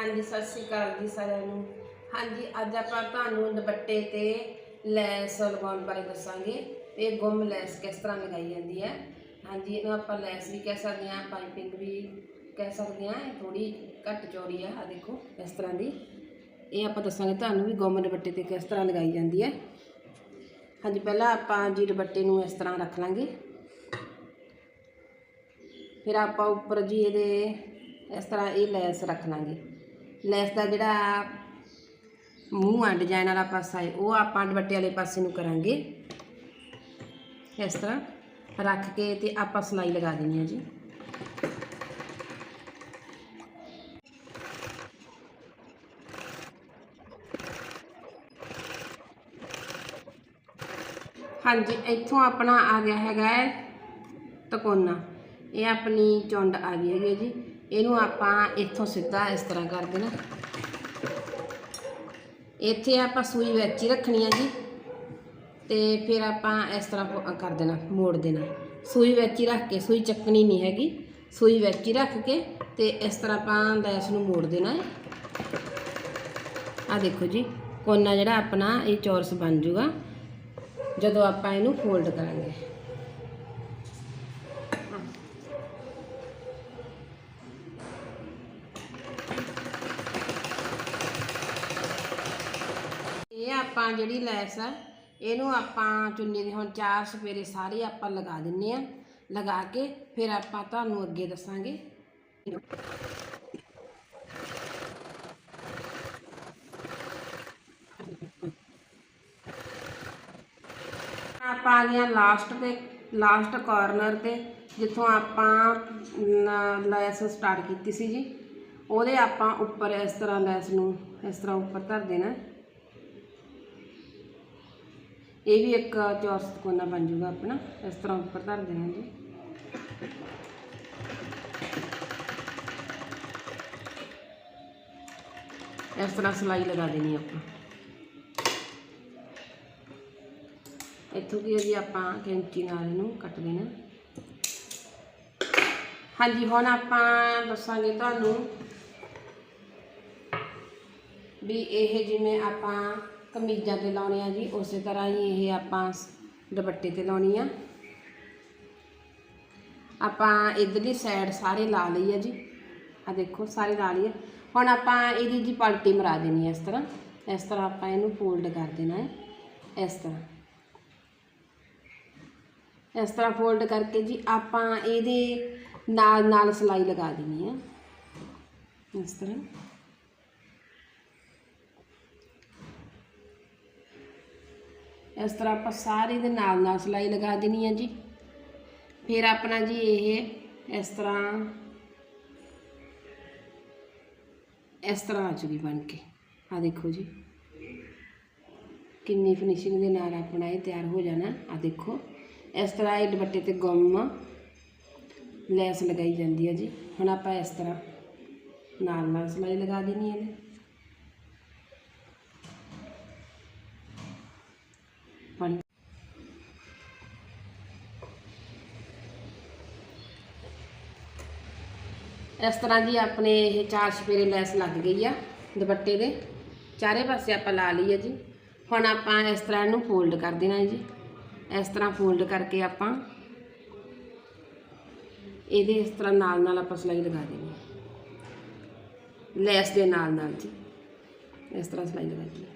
ਹਾਂਜੀ, ਸਤਿ ਸ਼੍ਰੀ ਅਕਾਲ ਜੀ ਸਾਰਿਆਂ ਨੂੰ। ਹਾਂਜੀ, ਅੱਜ ਆਪਾਂ ਤੁਹਾਨੂੰ ਦੁਪੱਟੇ ਤੇ ਲੈਸ ਲਗਾਉਣ ਬਾਰੇ ਦੱਸਾਂਗੇ ਇਹ ਗੁੰਮ ਲੈਸ ਕਿਸ ਤਰ੍ਹਾਂ ਲਗਾਈ ਜਾਂਦੀ ਹੈ। ਹਾਂਜੀ, ਇਹਨੂੰ ਆਪਾਂ ਲੈਸ ਵੀ ਕਹਿ ਸਕਦੇ ਹਾਂ, ਪਾਈਪਿੰਗ ਵੀ ਕਹਿ ਸਕਦੇ ਹਾਂ, ਇਹ ਥੋੜੀ ਘੱਟ ਚੌੜੀ ਹੈ ਆ ਦੇਖੋ, ਇਸ ਤਰ੍ਹਾਂ ਦੀ। ਇਹ ਆਪਾਂ ਦੱਸਾਂਗੇ ਤੁਹਾਨੂੰ ਵੀ ਗੁੰਮ ਦੁਪੱਟੇ ਤੇ ਕਿਸ ਤਰ੍ਹਾਂ ਲਗਾਈ ਜਾਂਦੀ ਹੈ। ਹਾਂਜੀ, ਪਹਿਲਾਂ ਆਪਾਂ ਜੀ ਦੁਪੱਟੇ ਨੂੰ ਇਸ ਤਰ੍ਹਾਂ ਰੱਖ ਲਾਂਗੇ। ਫਿਰ ਆਪਾਂ ਉੱਪਰ ਜੀ ਇਹਦੇ ਇਸ ਤਰ੍ਹਾਂ ਇਹ ਲੈਸ ਰੱਖ ਲਾਂਗੇ। ਲੈਸ ਦਾ ਜਿਹੜਾ ਮੂੰਹ ਆ ਡਿਜ਼ਾਈਨ ਵਾਲਾ ਪਾਸਾ ਹੈ, ਉਹ ਆਪਾਂ ਦੁਪੱਟੇ ਵਾਲੇ ਪਾਸੇ ਨੂੰ ਕਰਾਂਗੇ। ਇਸ ਤਰ੍ਹਾਂ ਰੱਖ ਕੇ ਤੇ ਆਪਾਂ ਸਲਾਈ ਲਗਾ ਦੇਣੀ ਹੈ ਜੀ। ਹਾਂਜੀ, ਇੱਥੋਂ ਆਪਣਾ ਆ ਗਿਆ ਹੈਗਾ ਹੈ ਤਕੋਨਾ। ਇਹ ਆਪਣੀ ਚੁੰਡ ਆ ਗਈ ਹੈਗੀ ਹੈ ਜੀ। ਇਹਨੂੰ ਆਪਾਂ ਇੱਥੋਂ ਸਿੱਧਾ ਇਸ ਤਰ੍ਹਾਂ ਕਰ ਦੇਣਾ। ਇੱਥੇ ਆਪਾਂ ਸੂਈ ਵਿੱਚ ਹੀ ਰੱਖਣੀ ਹੈ ਜੀ। ਤੇ ਫਿਰ ਆਪਾਂ ਇਸ ਤਰ੍ਹਾਂ ਕਰ ਦੇਣਾ, ਮੋੜ ਦੇਣਾ। ਸੂਈ ਵਿੱਚ ਹੀ ਰੱਖ ਕੇ, ਸੂਈ ਚੱਕਣੀ ਨਹੀਂ ਹੈਗੀ। ਸੂਈ ਵਿੱਚ ਹੀ ਰੱਖ ਕੇ ਤੇ ਇਸ ਤਰ੍ਹਾਂ ਆਪਾਂ ਲੈਸ ਨੂੰ ਮੋੜ ਦੇਣਾ ਹੈ। ਆ ਦੇਖੋ ਜੀ, ਕੋਨਾ ਜਿਹੜਾ ਆਪਣਾ ਇਹ ਚੌਰਸ ਬਣ ਜਾਊਗਾ ਜਦੋਂ ਆਪਾਂ ਇਹਨੂੰ ਫੋਲਡ ਕਰਾਂਗੇ। ਆਪਾਂ ਜਿਹੜੀ ਲੈਸ ਆ, ਇਹਨੂੰ ਆਪਾਂ ਚੁੰਨੀ ਦੇ ਹੁਣ ਚਾਰ ਸਪੇਰੇ ਸਾਰੇ ਆਪਾਂ ਲਗਾ ਦਿੰਨੇ ਆ। ਲਗਾ ਕੇ ਫਿਰ ਆਪਾਂ ਤੁਹਾਨੂੰ ਅੱਗੇ ਦੱਸਾਂਗੇ। ਆਪਾਂ ਆ ਗਏ ਲਾਸਟ ਤੇ ਲਾਸਟ ਕਾਰਨਰ ਤੇ, ਜਿੱਥੋਂ ਆਪਾਂ ਲੈਸ ਸਟਾਰਟ ਕੀਤੀ ਸੀ ਜੀ। ਉਹਦੇ ਆਪਾਂ ਉੱਪਰ ਇਸ ਤਰ੍ਹਾਂ ਲੈਸ ਨੂੰ ਇਸ ਤਰ੍ਹਾਂ ਉੱਪਰ ਧਰ ਦੇਣਾ। ਇਹ ਵੀ ਇੱਕ ਚੌਰਸ ਕੋਨਾ ਬਣ ਜਾਊਗਾ ਆਪਣਾ, ਇਸ ਤਰ੍ਹਾਂ ਉੱਪਰ ਧਰ ਦੇਣਾ ਜੀ। ਇਸ ਤਰ੍ਹਾਂ ਸਲਾਈ ਲਗਾ ਦੇਣੀ ਆਪਾਂ। ਇੱਥੋਂ ਕੀ ਹੈ ਜੀ, ਆਪਾਂ ਕੈਂਚੀ ਨਾਲ ਇਹਨੂੰ ਕੱਟ ਦੇਣਾ। ਹਾਂਜੀ, ਹੁਣ ਆਪਾਂ ਦੱਸਾਂਗੇ ਤੁਹਾਨੂੰ ਵੀ ਇਹ ਜਿਵੇਂ ਆਪਾਂ ਕਮੀਜ਼ਾਂ ਤੇ ਲਾਉਣੇ ਆ ਜੀ, ਉਸੇ ਤਰ੍ਹਾਂ ਹੀ ਇਹ ਆਪਾਂ ਦੁਪੱਟੇ ਤੇ ਲਾਉਣੀ ਆ। ਆਪਾਂ ਇਧਰਲੀ ਸਾਈਡ ਸਾਰੇ ਲਾ ਲਈ ਆ ਜੀ। ਆ ਦੇਖੋ, ਸਾਰੇ ਲਾ ਲਈ ਹੁਣ ਆਪਾਂ ਇਹਦੀ ਜੀ ਪਲਟੀ ਮਰਾ ਦੇਣੀ ਹੈ ਇਸ ਤਰ੍ਹਾਂ। ਇਸ ਤਰ੍ਹਾਂ ਆਪਾਂ ਇਹਨੂੰ ਫੋਲਡ ਕਰ ਦੇਣਾ ਹੈ। ਇਸ ਤਰ੍ਹਾਂ। ਇਸ ਤਰ੍ਹਾਂ ਫੋਲਡ ਕਰਕੇ ਜੀ ਆਪਾਂ ਇਹਦੇ ਨਾਲ ਨਾਲ ਸਲਾਈ ਲਗਾ ਦੇਣੀ ਹੈ ਇਸ ਤਰ੍ਹਾਂ। ਇਸ ਤਰ੍ਹਾਂ ਆਪਾਂ ਸਾਰੇ ਦੇ ਨਾਲ ਨਾਲ ਸਲਾਈ ਲਗਾ ਦੇਣੀ ਹੈ ਜੀ। ਫਿਰ ਆਪਣਾ ਜੀ ਇਹ ਇਸ ਤਰ੍ਹਾਂ ਇਸ ਤਰ੍ਹਾਂ ਆ ਚੁਗੀ ਬਣ ਕੇ। ਆ ਦੇਖੋ ਜੀ। ਕਿੰਨੀ ਫਿਨਿਸ਼ਿੰਗ ਦੇ ਨਾਲ ਆਪਣਾ ਇਹ ਤਿਆਰ ਹੋ ਜਾਣਾ। ਆ ਦੇਖੋ। ਇਸ ਤਰ੍ਹਾਂ ਇਹ ਦੁਪੱਟੇ ਤੇ ਗੁੰਮ ਲੈਸ ਲਗਾਈ ਜਾਂਦੀ ਹੈ ਜੀ। ਹੁਣ ਆਪਾਂ ਇਸ ਤਰ੍ਹਾਂ ਨਾਲ ਨਾਲ ਸਲਾਈ ਲਗਾ ਦੇਣੀ ਹੈ ਇਸ ਤਰ੍ਹਾਂ ਜੀ ਆਪਣੇ ਇਹ ਚਾਰ ਛਪੇਰੇ ਲੈਸ ਲੱਗ ਗਈ ਆ ਦੁਪੱਟੇ ਦੇ। ਚਾਰੇ ਪਾਸੇ ਆਪਾਂ ਲਾ ਲਈ ਆ ਜੀ। ਹੁਣ ਆਪਾਂ ਇਸ ਤਰ੍ਹਾਂ ਇਹਨੂੰ ਫੋਲਡ ਕਰ ਦੇਣਾ ਜੀ। ਇਸ ਤਰ੍ਹਾਂ ਫੋਲਡ ਕਰਕੇ ਆਪਾਂ ਇਹਦੇ ਇਸ ਤਰ੍ਹਾਂ ਨਾਲ ਨਾਲ ਆਪਾਂ ਸਲਾਈ ਲਗਾ ਦੇਣੀ ਲੈਸ ਦੇ ਨਾਲ ਨਾਲ ਜੀ। ਇਸ ਤਰ੍ਹਾਂ ਸਲਾਈ ਲਗਾ ਦੇਣੀ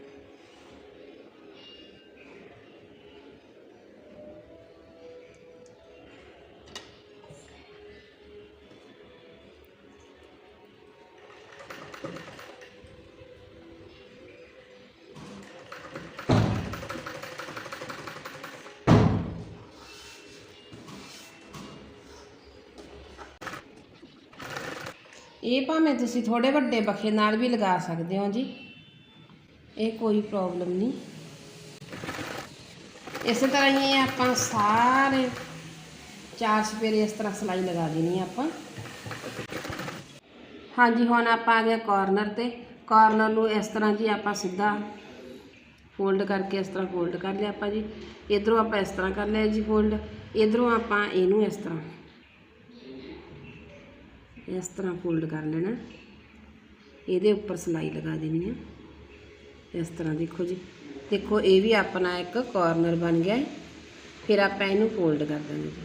ਇਹ ਭਾਵੇਂ ਤੁਸੀਂ ਥੋੜੇ ਵੱਡੇ ਬਖੇ ਨਾਲ ਵੀ ਲਗਾ ਸਕਦੇ ਹੋ ਜੀ। ਇਹ ਕੋਈ ਪ੍ਰੋਬਲਮ ਨਹੀਂ। ਇਸੇ ਤਰ੍ਹਾਂ ਹੀ ਆਪਾਂ ਸਾਰੇ ਚਾਰ ਸਪੇਰੇ ਇਸ ਤਰ੍ਹਾਂ ਸਲਾਈ ਲਗਾ ਦੇਣੀ ਆ ਆਪਾਂ। ਹਾਂਜੀ, ਹੁਣ ਆਪਾਂ ਆ ਗਏ ਕਾਰਨਰ ਤੇ। ਕਾਰਨਰ ਨੂੰ ਇਸ ਤਰ੍ਹਾਂ ਜੀ ਆਪਾਂ ਸਿੱਧਾ ਫੋਲਡ ਕਰਕੇ ਇਸ ਤਰ੍ਹਾਂ ਫੋਲਡ ਕਰ ਲਿਆ ਆਪਾਂ ਜੀ। ਇਧਰੋਂ ਆਪਾਂ ਇਸ ਤਰ੍ਹਾਂ ਕਰ ਲਿਆ ਜੀ ਫੋਲਡ ਇਧਰੋਂ ਆਪਾਂ ਇਹਨੂੰ ਇਸ ਤਰ੍ਹਾਂ ਇਸ ਤਰ੍ਹਾਂ ਫੋਲਡ ਕਰ ਲੈਣਾ। ਇਹਦੇ ਉੱਪਰ ਸਿਲਾਈ ਲਗਾ ਦੇਣੀ ਆ। ਇਸ ਤਰ੍ਹਾਂ ਦੇਖੋ ਜੀ। ਦੇਖੋ, ਇਹ ਵੀ ਆਪਣਾ ਇੱਕ ਕਾਰਨਰ ਬਣ ਗਿਆ ਹੈ। ਫਿਰ ਆਪਾਂ ਇਹਨੂੰ ਫੋਲਡ ਕਰ ਦਾਂਗੇ ਜੀ।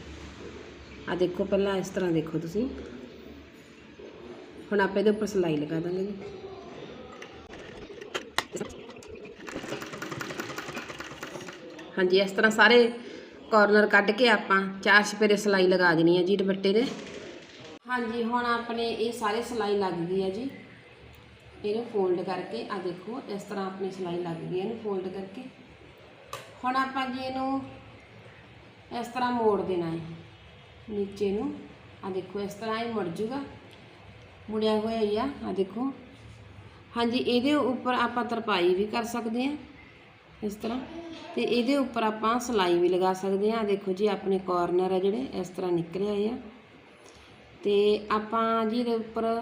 ਆ ਦੇਖੋ, ਪਹਿਲਾਂ ਇਸ ਤਰ੍ਹਾਂ ਦੇਖੋ ਤੁਸੀਂ। ਹੁਣ ਆਪਾਂ ਇਹਦੇ ਉੱਪਰ ਸਿਲਾਈ ਲਗਾ ਦਾਂਗੇ ਜੀ। ਹਾਂਜੀ, ਇਸ ਤਰ੍ਹਾਂ ਸਾਰੇ ਕਾਰਨਰ ਕੱਢ ਕੇ ਆਪਾਂ ਚਾਰ ਛਪੇਰੇ ਸਿਲਾਈ ਲਗਾ ਦੇਣੀ ਹੈ ਜੀ ਦੁਪੱਟੇ ਦੇ। ਹਾਂਜੀ, ਹੁਣ ਆਪਣੇ ਇਹ ਸਾਰੇ ਸਿਲਾਈ ਲੱਗ ਗਈ ਹੈ ਜੀ। ਇਹਨੂੰ ਫੋਲਡ ਕਰਕੇ ਆ ਦੇਖੋ, ਇਸ ਤਰ੍ਹਾਂ ਆਪਣੀ ਸਿਲਾਈ ਲੱਗ ਗਈ ਇਹਨੂੰ ਫੋਲਡ ਕਰਕੇ। ਹੁਣ ਆਪਾਂ ਜੀ ਇਹਨੂੰ ਇਸ ਤਰ੍ਹਾਂ ਮੋੜ ਦੇਣਾ ਹੈ। ਨੀਚੇ ਨੂੰ ਆ ਦੇਖੋ, ਇਸ ਤਰ੍ਹਾਂ ਇਹ ਮੁੜ ਜੂਗਾ। ਮੁੜਿਆ ਹੋਇਆ ਹੀ ਆ ਆ ਦੇਖੋ। ਹਾਂਜੀ, ਇਹਦੇ ਉੱਪਰ ਆਪਾਂ ਤਰਪਾਈ ਵੀ ਕਰ ਸਕਦੇ ਹਾਂ ਇਸ ਤਰ੍ਹਾਂ। ਤੇ ਇਹਦੇ ਉੱਪਰ ਆਪਾਂ ਸਿਲਾਈ ਵੀ ਲਗਾ ਸਕਦੇ ਹਾਂ ਦੇਖੋ ਜੀ, ਆਪਣੇ ਕਾਰਨਰ ਆ ਜਿਹੜੇ, ਇਸ ਤਰ੍ਹਾਂ ਨਿਕਲੇ ਆਏ ਆ। ਤੇ ਆਪਾਂ ਜੀ ਇਹਦੇ ਉੱਪਰ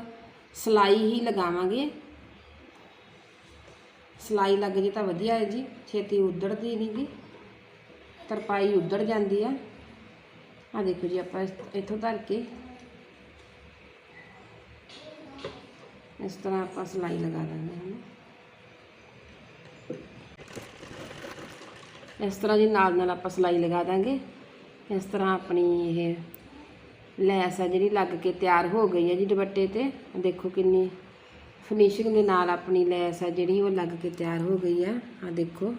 ਸਿਲਾਈ ਹੀ ਲਗਾਵਾਂਗੇ। ਸਿਲਾਈ ਲੱਗ ਜੇ ਤਾਂ ਵਧੀਆ ਹੈ ਜੀ, ਛੇਤੀ ਉਧੜਦੀ ਨਹੀਂ ਗੀ। ਤਰਪਾਈ ਉਧੜ ਜਾਂਦੀ ਆ। ਆ ਦੇਖੋ ਜੀ, ਆਪਾਂ ਇਸ- ਇੱਥੋਂ ਧਰ ਕੇ ਇਸ ਤਰ੍ਹਾਂ ਆਪਾਂ ਸਿਲਾਈ ਲਗਾ ਦਿੰਦੇ ਹਾਂ। ਇਸ ਤਰ੍ਹਾਂ ਜੀ ਨਾਲ ਨਾਲ ਆਪਾਂ ਸਿਲਾਈ ਲਗਾ ਦਾਂਗੇ। ਇਸ ਤਰ੍ਹਾਂ ਆਪਣੀ ਇਹ ਲੈਸ ਹੈ ਜਿਹੜੀ ਲੱਗ ਕੇ ਤਿਆਰ ਹੋ ਗਈ ਹੈ ਜੀ ਦੁਪੱਟੇ ਤੇ। ਦੇਖੋ ਕਿੰਨੀ ਫਿਨਿਸ਼ਿੰਗ ਦੇ ਨਾਲ ਆਪਣੀ ਲੈਸ ਹੈ ਜਿਹੜੀ ਉਹ ਲੱਗ ਕੇ ਤਿਆਰ ਹੋ ਗਈ ਆ। ਆ ਦੇਖੋ।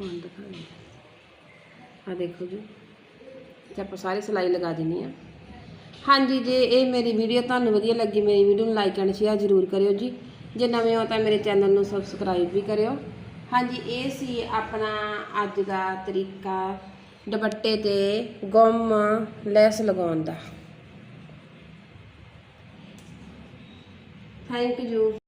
ਹੁਣ ਦਿਖਾਉਂਦੇ ਆ ਦੇਖੋ ਜੀ। ਤੇ ਆਪਾਂ ਸਾਰੇ ਸਿਲਾਈ ਲਗਾ ਦਿੰਨੀ ਆ। ਹਾਂਜੀ ਜੇ, ਇਹ ਮੇਰੀ ਵੀਡੀਓ ਤੁਹਾਨੂੰ ਵਧੀਆ ਲੱਗੀ, ਮੇਰੀ ਵੀਡੀਓ ਨੂੰ ਲਾਈਕ ਐਂਡ ਸ਼ੇਅਰ ਜ਼ਰੂਰ ਕਰਿਓ ਜੀ। ਜੇ ਨਵੇਂ ਹੋ ਤਾਂ ਮੇਰੇ ਚੈਨਲ ਨੂੰ ਸਬਸਕ੍ਰਾਈਬ ਵੀ ਕਰਿਓ। ਹਾਂਜੀ, ਇਹ ਸੀ ਆਪਣਾ ਅੱਜ ਦਾ ਤਰੀਕਾ, ਦੁਪੱਟੇ ਤੇ ਗੁੰਮ ਲੈਸ ਲਗਾਉਣ ਦਾ। Thank you